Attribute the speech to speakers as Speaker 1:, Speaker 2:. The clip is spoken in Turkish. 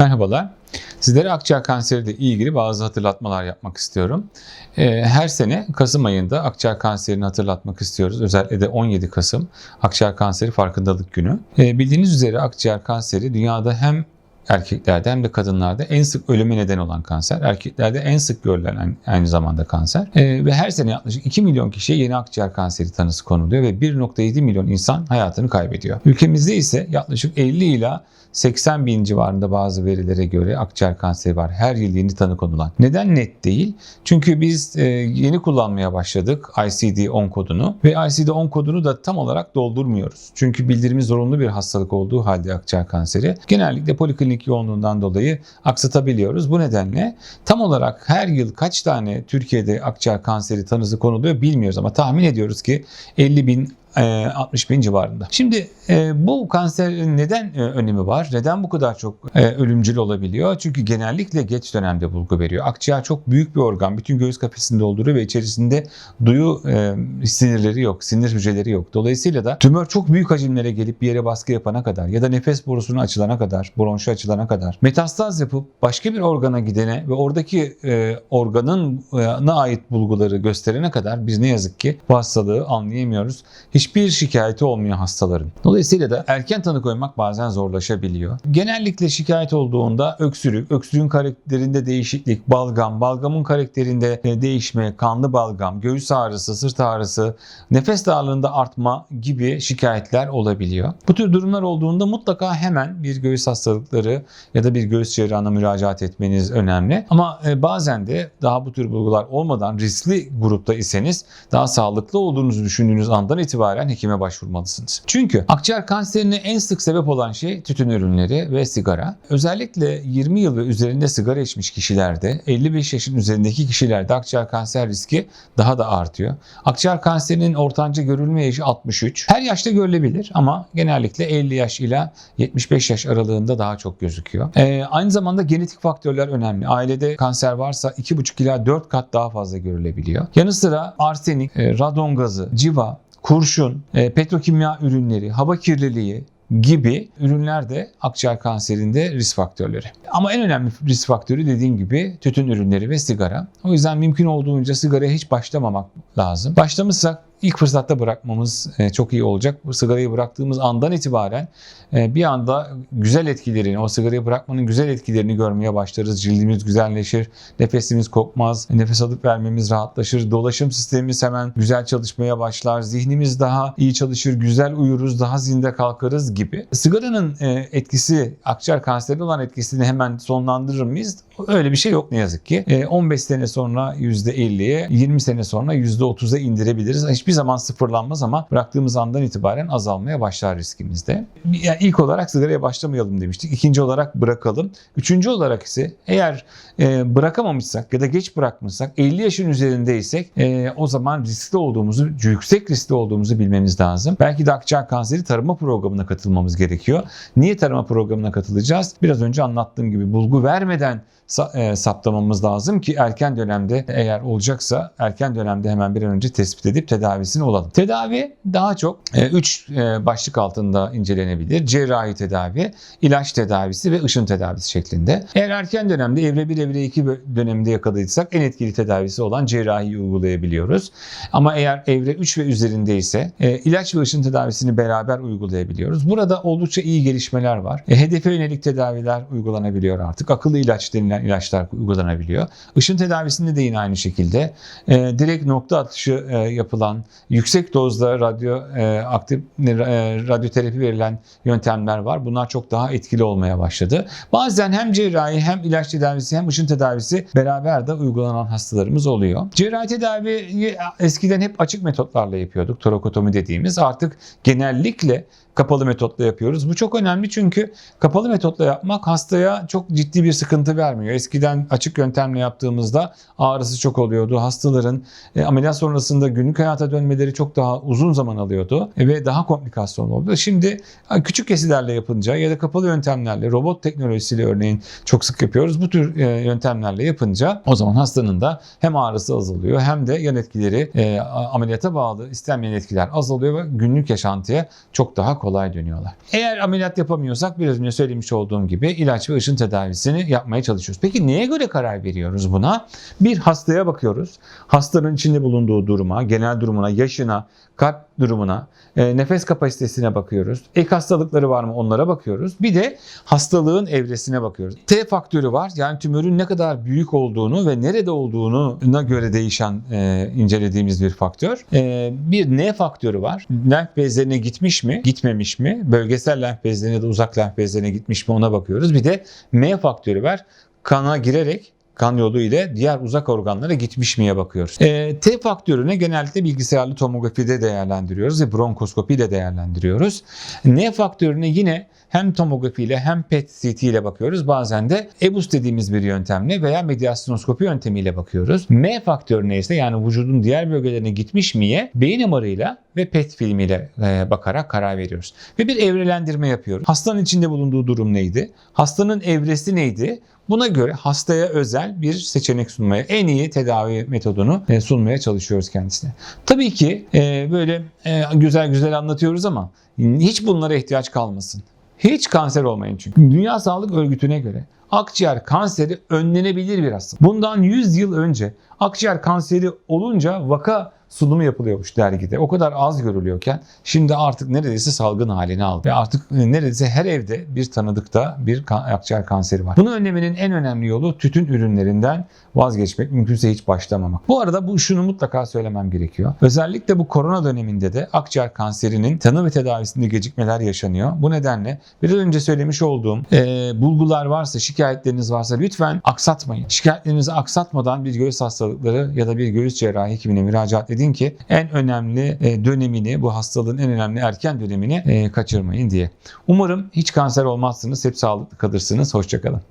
Speaker 1: Merhabalar. Sizlere akciğer kanseriyle ilgili bazı hatırlatmalar yapmak istiyorum. Ee, Her sene Kasım ayında akciğer kanserini hatırlatmak istiyoruz. Özellikle de 17 Kasım akciğer kanseri farkındalık günü. Ee, Bildiğiniz üzere akciğer kanseri dünyada hem erkeklerde hem de kadınlarda en sık ölüme neden olan kanser. Erkeklerde en sık görülen aynı zamanda kanser. Ee, ve her sene yaklaşık 2 milyon kişiye yeni akciğer kanseri tanısı konuluyor ve 1.7 milyon insan hayatını kaybediyor. Ülkemizde ise yaklaşık 50 ila 80 bin civarında bazı verilere göre akciğer kanseri var. Her yıl yeni tanı konulan. Neden net değil? Çünkü biz e, yeni kullanmaya başladık ICD-10 kodunu ve ICD-10 kodunu da tam olarak doldurmuyoruz. Çünkü bildirimi zorunlu bir hastalık olduğu halde akciğer kanseri genellikle poliklinik yoğunluğundan dolayı aksatabiliyoruz. Bu nedenle tam olarak her yıl kaç tane Türkiye'de akciğer kanseri tanısı konuluyor bilmiyoruz ama tahmin ediyoruz ki 50 bin 60 bin civarında. Şimdi e, bu kanserin neden e, önemi var? Neden bu kadar çok e, ölümcül olabiliyor? Çünkü genellikle geç dönemde bulgu veriyor. Akciğer çok büyük bir organ. Bütün göğüs kafesini dolduruyor ve içerisinde duyu e, sinirleri yok, sinir hücreleri yok. Dolayısıyla da tümör çok büyük hacimlere gelip bir yere baskı yapana kadar ya da nefes borusunu açılana kadar, bronşu açılana kadar metastaz yapıp başka bir organa gidene ve oradaki e, organın e, ait bulguları gösterene kadar biz ne yazık ki bu hastalığı anlayamıyoruz. Hiçbir şikayeti olmuyor hastaların. Dolayısıyla da erken tanı koymak bazen zorlaşabiliyor. Genellikle şikayet olduğunda öksürük, öksürüğün karakterinde değişiklik, balgam, balgamın karakterinde e, değişme, kanlı balgam, göğüs ağrısı, sırt ağrısı, nefes darlığında artma gibi şikayetler olabiliyor. Bu tür durumlar olduğunda mutlaka hemen bir göğüs hastalıkları ya da bir göğüs cerrahına müracaat etmeniz önemli. Ama e, bazen de daha bu tür bulgular olmadan riskli grupta iseniz daha sağlıklı olduğunuzu düşündüğünüz andan itibaren hekime başvurmalısınız. Çünkü akciğer kanserine en sık sebep olan şey tütün ürünleri ve sigara. Özellikle 20 yıl ve üzerinde sigara içmiş kişilerde 55 yaşın üzerindeki kişilerde akciğer kanser riski daha da artıyor. Akciğer kanserinin ortanca görülme yaşı 63. Her yaşta görülebilir ama genellikle 50 yaş ile 75 yaş aralığında daha çok gözüküyor. Ee, aynı zamanda genetik faktörler önemli. Ailede kanser varsa 2,5 ila 4 kat daha fazla görülebiliyor. Yanı sıra arsenik, e, radon gazı, civa, kurşun, e, petrokimya ürünleri, hava kirliliği gibi ürünler de akciğer kanserinde risk faktörleri. Ama en önemli risk faktörü dediğim gibi tütün ürünleri ve sigara. O yüzden mümkün olduğunca sigaraya hiç başlamamak lazım. Başlamışsak ilk fırsatta bırakmamız e, çok iyi olacak. Bu sigarayı bıraktığımız andan itibaren e, bir anda güzel etkilerini, o sigarayı bırakmanın güzel etkilerini görmeye başlarız. Cildimiz güzelleşir, nefesimiz kokmaz, nefes alıp vermemiz rahatlaşır, dolaşım sistemimiz hemen güzel çalışmaya başlar, zihnimiz daha iyi çalışır, güzel uyuruz, daha zinde kalkarız gibi. Sigaranın e, etkisi, akciğer kanseri olan etkisini hemen sonlandırır mıyız? Öyle bir şey yok ne yazık ki. 15 sene sonra %50'ye, 20 sene sonra %30'a indirebiliriz. Hiçbir zaman sıfırlanmaz ama bıraktığımız andan itibaren azalmaya başlar riskimizde. Yani ilk olarak sigaraya başlamayalım demiştik. İkinci olarak bırakalım. Üçüncü olarak ise eğer e, bırakamamışsak ya da geç bırakmışsak 50 yaşın üzerindeysek e, o zaman riskli olduğumuzu, yüksek riskli olduğumuzu bilmemiz lazım. Belki de akciğer kanseri tarama programına katılmamız gerekiyor. Niye tarama programına katılacağız? Biraz önce anlattığım gibi bulgu vermeden e, saptamamız lazım ki erken dönemde eğer olacaksa erken dönemde hemen bir an önce tespit edip tedavisini olalım. Tedavi daha çok 3 başlık altında incelenebilir. Cerrahi tedavi, ilaç tedavisi ve ışın tedavisi şeklinde. Eğer erken dönemde evre 1 evre 2 döneminde yakaladıysak en etkili tedavisi olan cerrahi uygulayabiliyoruz. Ama eğer evre 3 ve üzerindeyse e, ilaç ve ışın tedavisini beraber uygulayabiliyoruz. Burada oldukça iyi gelişmeler var. E, hedefe yönelik tedaviler uygulanabiliyor artık. Akıllı ilaç denilen ilaçlar uygulanabiliyor. Işın tedavisinde de yine aynı şekilde e, direkt nokta atışı e, yapılan yüksek dozda radyo e, aktif e, radyoterapi verilen yöntemler var. Bunlar çok daha etkili olmaya başladı. Bazen hem cerrahi hem ilaç tedavisi hem ışın tedavisi beraber de uygulanan hastalarımız oluyor. Cerrahi tedaviyi eskiden hep açık metotlarla yapıyorduk. Torakotomi dediğimiz artık genellikle kapalı metotla yapıyoruz. Bu çok önemli çünkü kapalı metotla yapmak hastaya çok ciddi bir sıkıntı vermiyor. Yapılmıyor. Eskiden açık yöntemle yaptığımızda ağrısı çok oluyordu. Hastaların e, ameliyat sonrasında günlük hayata dönmeleri çok daha uzun zaman alıyordu e, ve daha komplikasyon oldu. Şimdi küçük kesilerle yapınca ya da kapalı yöntemlerle, robot teknolojisiyle örneğin çok sık yapıyoruz. Bu tür e, yöntemlerle yapınca o zaman hastanın da hem ağrısı azalıyor hem de yan etkileri e, ameliyata bağlı istenmeyen etkiler azalıyor ve günlük yaşantıya çok daha kolay dönüyorlar. Eğer ameliyat yapamıyorsak biraz önce söylemiş olduğum gibi ilaç ve ışın tedavisini yapmaya çalışıyoruz. Peki neye göre karar veriyoruz buna? Bir hastaya bakıyoruz. Hastanın içinde bulunduğu duruma, genel durumuna, yaşına, kalp durumuna, e, nefes kapasitesine bakıyoruz. Ek hastalıkları var mı onlara bakıyoruz. Bir de hastalığın evresine bakıyoruz. T faktörü var. Yani tümörün ne kadar büyük olduğunu ve nerede olduğuna göre değişen e, incelediğimiz bir faktör. E, bir N faktörü var. Lenf bezlerine gitmiş mi, gitmemiş mi? Bölgesel lenf bezlerine da uzak lenf bezlerine gitmiş mi ona bakıyoruz. Bir de M faktörü var. Kana girerek kan yolu ile diğer uzak organlara gitmiş miye bakıyoruz. E, T faktörüne genellikle bilgisayarlı tomografide değerlendiriyoruz ve bronkoskopi ile değerlendiriyoruz. N faktörüne yine hem tomografi ile hem PET-CT ile bakıyoruz. Bazen de EBUS dediğimiz bir yöntemle veya medyasynoskopi yöntemiyle bakıyoruz. M faktörüne ise yani vücudun diğer bölgelerine gitmiş miye beyin MR'ıyla ve PET filmiyle e, bakarak karar veriyoruz. Ve bir evrelendirme yapıyoruz. Hastanın içinde bulunduğu durum neydi? Hastanın evresi neydi? Buna göre hastaya özel bir seçenek sunmaya, en iyi tedavi metodunu e, sunmaya çalışıyoruz kendisine. Tabii ki e, böyle güzel güzel anlatıyoruz ama hiç bunlara ihtiyaç kalmasın. Hiç kanser olmayın çünkü. Dünya Sağlık Örgütü'ne göre akciğer kanseri önlenebilir bir hastalık. Bundan 100 yıl önce akciğer kanseri olunca vaka sunumu yapılıyormuş dergide. O kadar az görülüyorken şimdi artık neredeyse salgın halini aldı. Ve artık neredeyse her evde bir tanıdıkta bir akciğer kanseri var. Bunu önlemenin en önemli yolu tütün ürünlerinden vazgeçmek, mümkünse hiç başlamamak. Bu arada bu şunu mutlaka söylemem gerekiyor. Özellikle bu korona döneminde de akciğer kanserinin tanı ve tedavisinde gecikmeler yaşanıyor. Bu nedenle biraz önce söylemiş olduğum e, bulgular varsa, şikayetleriniz varsa lütfen aksatmayın. Şikayetlerinizi aksatmadan bir göğüs hastalıkları ya da bir göğüs cerrahi hekimine müracaat edin ki en önemli e, dönemini, bu hastalığın en önemli erken dönemini e, kaçırmayın diye. Umarım hiç kanser olmazsınız, hep sağlıklı kalırsınız. Hoşçakalın.